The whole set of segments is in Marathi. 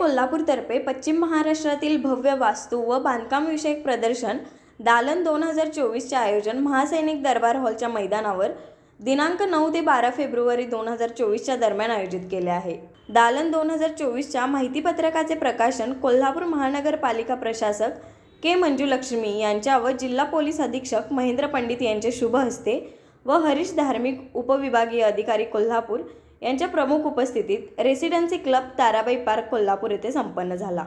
कोल्हापूरतर्फे पश्चिम महाराष्ट्रातील भव्य वास्तू व बांधकामविषयक प्रदर्शन दालन दोन हजार चोवीसचे आयोजन महासैनिक दरबार हॉलच्या मैदानावर दिनांक नऊ ते बारा फेब्रुवारी दोन हजार चोवीसच्या दरम्यान आयोजित केले आहे. दालन दोन हजार चोवीसच्या माहितीपत्रकाचे प्रकाशन कोल्हापूर महानगरपालिका प्रशासक के मंजुलक्ष्मी यांच्या व जिल्हा पोलीस अधीक्षक महेंद्र पंडित यांचे शुभ हस्ते व हरीश धार्मिक उपविभागीय अधिकारी कोल्हापूर यांच्या प्रमुख उपस्थितीत residency club Tarabai park Kolhapur येथे संपन्न झाला.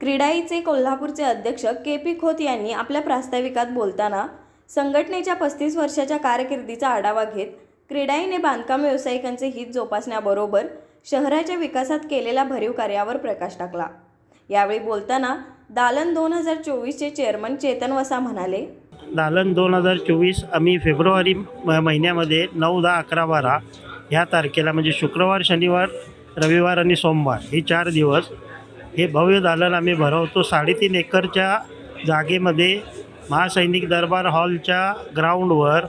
क्रीडाईचे कोल्हापूरचे अध्यक्ष के पी खोत यांनी आपल्या प्रास्ताविकात बोलताना संघटनेच्या पस्तीस वर्षाच्या कारकिर्दीचा आढावा घेत क्रीडाईने बांधकाम व्यावसायिकांचे हित जोपासण्याबरोबर शहराच्या विकासात केलेल्या भरीव कार्यावर प्रकाश टाकला. यावेळी बोलताना दालन दोन हजार चोवीसचे चेअरमन चेतन वसा म्हणाले दालन दोन हजार चोवीस आम्ही फेब्रुवारी महिन्यामध्ये नऊ दहा अकरा बारा ह्या तारखेला म्हणजे शुक्रवार शनिवार रविवार आणि सोमवार हे चार दिवस हे भव्य दालन आम्ही भरवतो. साडेतीन एकरच्या जागेमध्ये महासैनिक दरबार हॉलच्या ग्राउंडवर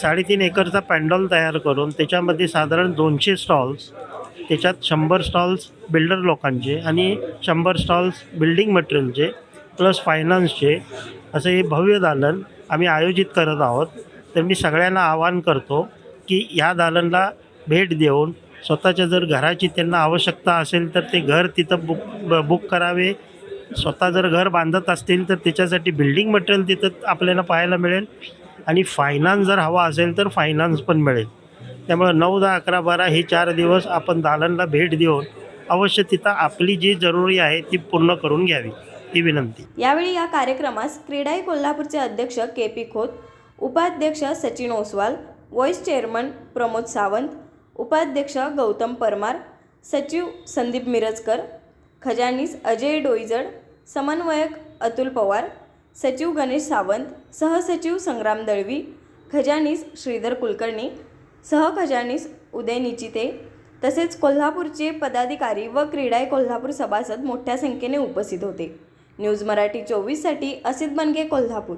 साडेतीन एकरचा पॅन्डॉल तयार करून त्याच्यामध्ये साधारण दोनशे स्टॉल्स त्याच्यात शंभर स्टॉल्स बिल्डर लोकांचे आणि शंभर स्टॉल्स बिल्डिंग मटेरियलचे प्लस फायनान्सचे असं हे भव्य दालन आम्ही आयोजित करत आहोत. तर मी सगळ्यांना आवाहन करतो की या दालनला भेट देऊन स्वतःच्या जर घराची त्यांना आवश्यकता असेल तर ते घर तिथं बुक ब- बुक करावे. स्वतः जर घर बांधत असतील तर त्याच्यासाठी बिल्डिंग मटेरियल तिथं आपल्याला पाहायला मिळेल. आणि फायनान्स जर हवा असेल तर फायनान्स पण मिळेल. त्यामुळं नऊ दहा अकरा बारा हे चार दिवस आपण दालनला भेट देऊन अवश्य तिथं आपली जी जरुरी आहे ती पूर्ण करून घ्यावी ही विनंती. यावेळी या कार्यक्रमास क्रीडाई कोल्हापूरचे अध्यक्ष के पी खोत उपाध्यक्ष सचिन ओसवाल व्हाईस चेअरमन प्रमोद सावंत उपाध्यक्ष गौतम परमार सचिव संदीप मिरजकर खजानीस अजय डोईजड समन्वयक अतुल पवार सचिव गणेश सावंत सहसचिव संग्राम दळवी खजानीस श्रीधर कुलकर्णी सहखजानीस उदय निचिते तसेच कोल्हापूरचे पदाधिकारी व क्रीडाई कोल्हापूर सभासद मोठ्या संख्येने उपस्थित होते. न्यूज मराठी चोवीससाठी असित बनगे कोल्हापूर.